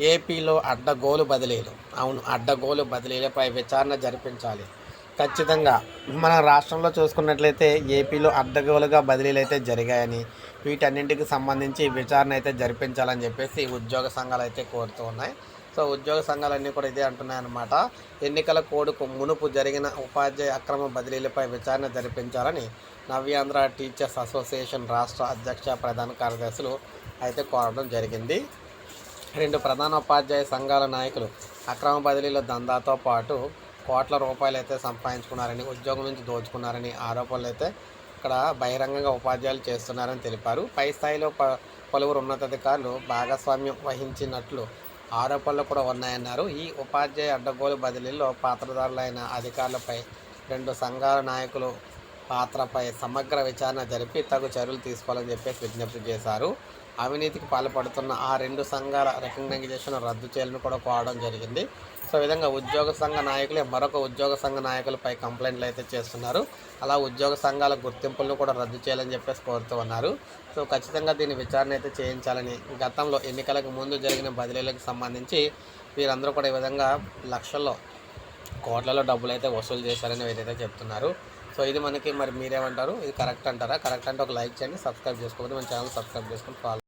ఏపీలో అడ్డగోలు బదిలీలు. అవును అడ్డగోలు బదిలీలపై విచారణ జరిపించాలి. ఖచ్చితంగా. మన రాష్ట్రంలో చూసుకున్నట్లయితే ఏపీలో అడ్డగోలుగా బదిలీలు అయితే జరిగాయని వీటన్నింటికి సంబంధించి విచారణ అయితే జరిపించాలని చెప్పేసి ఉద్యోగ సంఘాలు అయితే కోరుతూ ఉన్నాయి. సో ఉద్యోగ సంఘాలన్నీ కూడా ఇదే అంటున్నాయన్నమాట. ఎన్నికల కోడ్కు మునుపు జరిగిన ఉపాధ్యాయ అక్రమ బదిలీలపై విచారణ జరిపించాలని నవ్యాంధ్ర టీచర్స్ అసోసియేషన్ రాష్ట్ర అధ్యక్ష ప్రధాన కార్యదర్శులు అయితే కోరడం జరిగింది. రెండు ప్రధాన ఉపాధ్యాయ సంఘాల నాయకులు అక్రమ బదిలీల దందాతో పాటు కోట్ల రూపాయలు అయితే సంపాదించుకున్నారని ఉద్యోగం నుంచి దోచుకున్నారని ఆరోపణలు అయితే ఇక్కడ బహిరంగంగా ఉపాధ్యాయులు చేస్తున్నారని తెలిపారు. పై స్థాయిలో ప పలువురు ఉన్నతాధికారులు భాగస్వామ్యం వహించినట్లు ఆరోపణలు కూడా ఉన్నాయన్నారు. ఈ ఉపాధ్యాయ అడ్డగోలు బదిలీలో పాత్రదారులైన అధికారులపై రెండు సంఘాల నాయకులు పాత్రపై సమగ్ర విచారణ జరిపి తగు చర్యలు తీసుకోవాలని చెప్పేసి విజ్ఞప్తి చేశారు. అవినీతికి పాల్పడుతున్న ఆ రెండు సంఘాల రికగ్నైజేషన్ రద్దు చేయాలని కూడా కోరడం జరిగింది. సో ఈ విధంగా ఉద్యోగ సంఘ నాయకులే మరొక ఉద్యోగ సంఘ నాయకులపై కంప్లైంట్లు అయితే చేస్తున్నారు. అలా ఉద్యోగ సంఘాల గుర్తింపులను కూడా రద్దు చేయాలని చెప్పేసి కోరుతూ ఉన్నారు. సో ఖచ్చితంగా దీని విచారణ అయితే చేయించాలని గతంలో ఎన్నికలకు ముందు జరిగిన బదిలీలకు సంబంధించి వీరందరూ కూడా ఈ విధంగా లక్షల్లో కోట్లలో డబ్బులు అయితే వసూలు చేశారని వీరైతే చెప్తున్నారు. సో ఇది మనకి మరి మీరేమంటారు? ఇది కరెక్ట్ అంటారా? కరెక్ట్ అంటే ఒక లైక్ చేయండి సబ్స్క్రైబ్ చేసుకోండి మన ఛానల్ సబ్స్క్రైబ్ చేసుకొని ఫాలో